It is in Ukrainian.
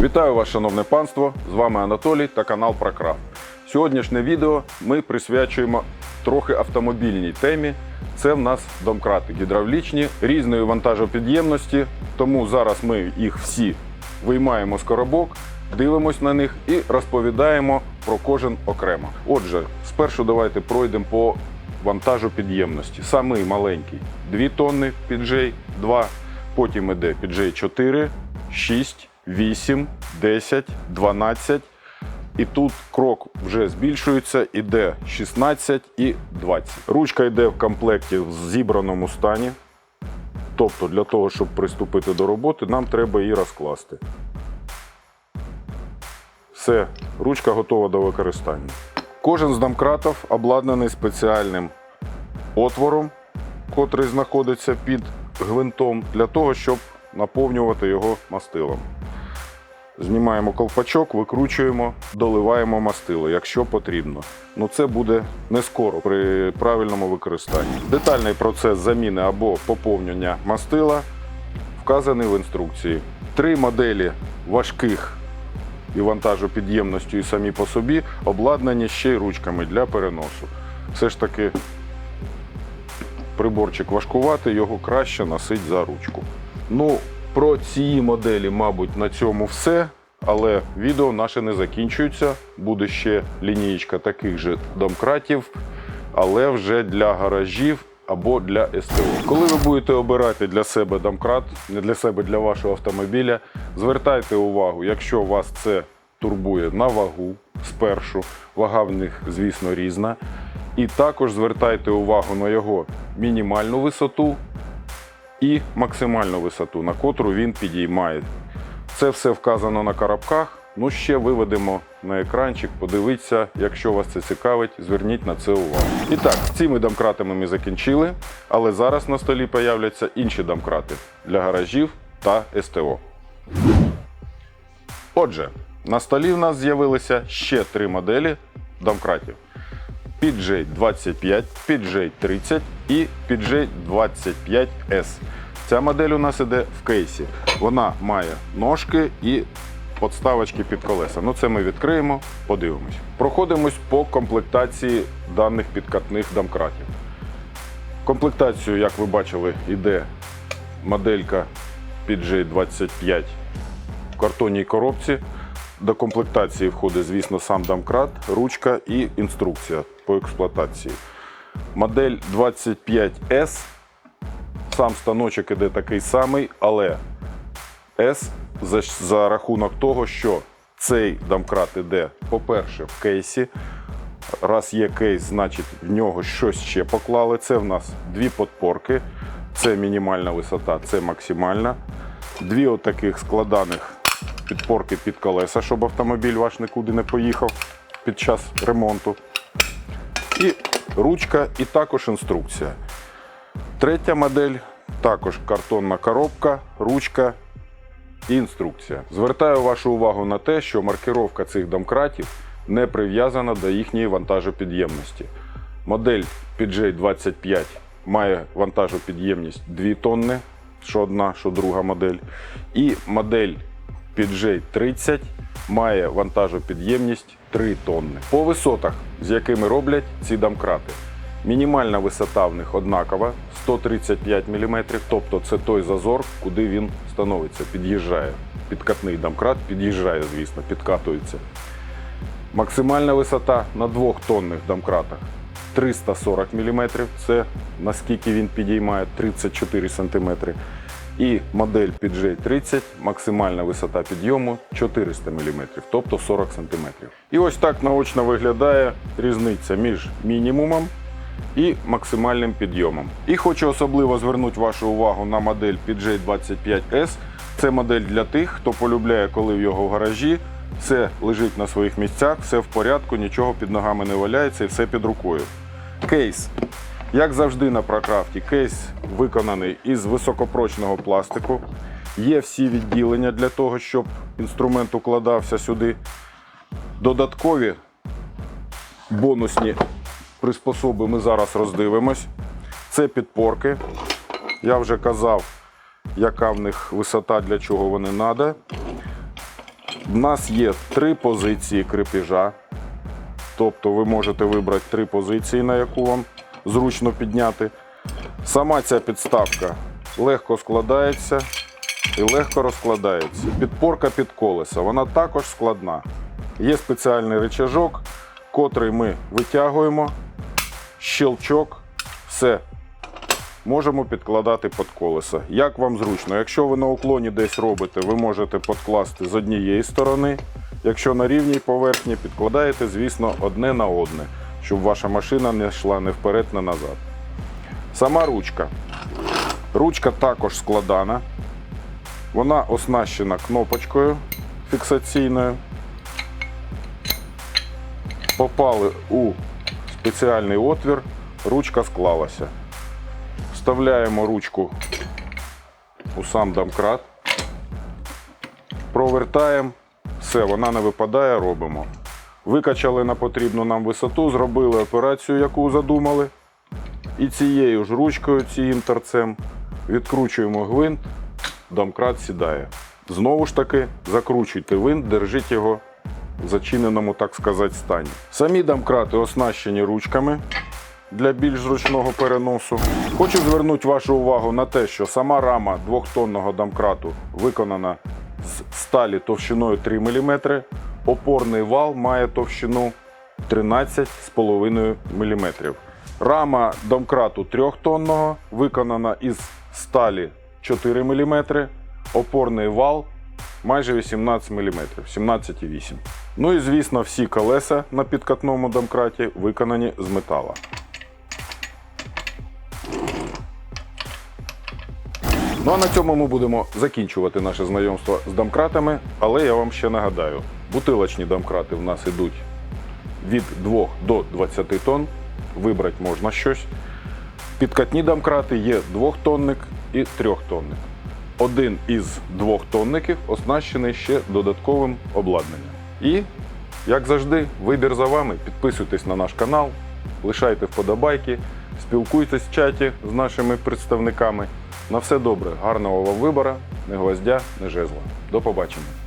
Вітаю вас, шановне панство! З вами Анатолій та канал Прокрафт. Сьогоднішнє відео ми присвячуємо трохи автомобільній темі. Це в нас домкрати гідравлічні різної вантажопідємності. Тому зараз ми їх всі виймаємо з коробок, дивимось на них і розповідаємо про кожен окремо. Отже, спершу давайте пройдемо по вантажопідємності. Самий маленький 2 тонни PJ 2, потім іде PJ 4, 6, 8, 10, 12. І тут крок вже збільшується, іде 16 і 20. Ручка йде в комплекті в зібраному стані. Тобто, для того, щоб приступити до роботи, нам треба її розкласти. Все, ручка готова до використання. Кожен з домкратів обладнаний спеціальним отвором, котрий знаходиться під гвинтом, для того, щоб наповнювати його мастилом. Знімаємо колпачок, викручуємо, доливаємо мастило, якщо потрібно. Ну це буде не скоро при правильному використанні. Детальний процес заміни або поповнення мастила вказаний в інструкції. Три моделі важких і вантажопідємністю і самі по собі обладнані ще й ручками для переносу. Все ж таки приборчик важкувати, його краще носить за ручку. Ну, про ці моделі, мабуть, на цьому все. Але відео наше не закінчується. Буде ще лінієчка таких же домкратів, але вже для гаражів або для СТО. Коли ви будете обирати для себе домкрат, не для себе, для вашого автомобіля, звертайте увагу, якщо вас це турбує на вагу спершу, вага в них, звісно, різна. І також звертайте увагу на його мінімальну висоту і максимальну висоту, на котру він підіймає. Це все вказано на коробках. Ну, ще виведемо на екранчик, подивіться, якщо вас це цікавить, зверніть на це увагу. І так, цими домкратами ми закінчили, але зараз на столі появляться інші домкрати для гаражів та СТО. Отже, на столі в нас з'явилися ще три моделі домкратів. PJ25, PJ30 і PJ25S. Ця модель у нас іде в кейсі. Вона має ножки і подставочки під колеса. Ну це ми відкриємо, подивимось. Проходимось по комплектації даних підкатних домкратів. Комплектацію, як ви бачили, йде моделька PJ25 в картонній коробці. До комплектації входить, звісно, сам домкрат, ручка і інструкція по експлуатації. Модель 25S. Сам станочок іде такий самий, але S за, за рахунок того, що цей домкрат іде, по-перше, в кейсі. Раз є кейс, значить в нього щось ще поклали. Це в нас дві подпорки. Це мінімальна висота, це максимальна. Дві отаких складаних підпорки під колеса, щоб автомобіль ваш нікуди не поїхав під час ремонту. І ручка, і також інструкція. Третя модель також картонна коробка, ручка і інструкція. Звертаю вашу увагу на те, що маркировка цих домкратів не прив'язана до їхньої вантажопідємності. Модель PJ25 має вантажопідємність 2 тонни, що одна, що друга модель. І модель PJ30 має вантажопідємність 3 тонни. По висотах, з якими роблять ці домкрати. Мінімальна висота в них однакова 135 мм, тобто це той зазор, куди він становиться, під'їжджає. Підкатний домкрат під'їжджає, звісно, підкатується. Максимальна висота на двох тонних домкратах 340 мм, це наскільки він підіймає 34 см. І модель PJ30, максимальна висота підйому 400 мм, тобто 40 см. І ось так наочно виглядає різниця між мінімумом і максимальним підйомом. І хочу особливо звернути вашу увагу на модель PJ25S. Це модель для тих, хто полюбляє, коли в його гаражі все лежить на своїх місцях, все в порядку, нічого під ногами не валяється і все під рукою. Кейс. Як завжди на прокрафті, кейс виконаний із високопрочного пластику. Є всі відділення для того, щоб інструмент укладався сюди. Додаткові бонусні приспособи ми зараз роздивимось. Це підпорки. Я вже казав, яка в них висота, для чого вони треба. У нас є три позиції крепежа. Тобто ви можете вибрати три позиції, на яку вам зручно підняти. Сама ця підставка легко складається і легко розкладається. Підпорка під колеса, вона також складна. Є спеціальний рычажок, котрий ми витягуємо, щелчок, все. Можемо підкладати під колеса. Як вам зручно. Якщо ви на уклоні десь робите, ви можете підкласти з однієї сторони. Якщо на рівній поверхні, підкладаєте, звісно, одне на одне, щоб ваша машина не йшла не вперед, не назад. Сама ручка. Ручка також складана. Вона оснащена кнопочкою фіксаційною. Попали у спеціальний отвір, ручка склалася. Вставляємо ручку у сам домкрат, провертаємо, все, вона не випадає, робимо. Викачали на потрібну нам висоту, зробили операцію, яку задумали. І цією ж ручкою, цим торцем, відкручуємо гвинт, домкрат сідає. Знову ж таки, закручуйте винт, держіть його в зачиненому, так сказати, стані. Самі домкрати оснащені ручками для більш зручного переносу. Хочу звернути вашу увагу на те, що сама рама двохтонного домкрату виконана з сталі товщиною 3 мм. Опорний вал має товщину 13,5 мм. Рама домкрату трьохтонного виконана із сталі 4 мм. Опорний вал майже 18 мм, 17,8 Ну і звісно, всі колеса на підкатному домкраті виконані з метала. Ну а на цьому ми будемо закінчувати наше знайомство з домкратами, але я вам ще нагадаю, бутилочні домкрати в нас йдуть від 2 до 20 тонн. Вибрати можна щось. Підкатні домкрати є двохтонник і трьохтонник. Один із двох тонників оснащений ще додатковим обладнанням. І, як завжди, вибір за вами. Підписуйтесь на наш канал, лишайте вподобайки, спілкуйтесь в чаті з нашими представниками. На все добре, гарного вам вибора, не гвоздя, не жезла. До побачення.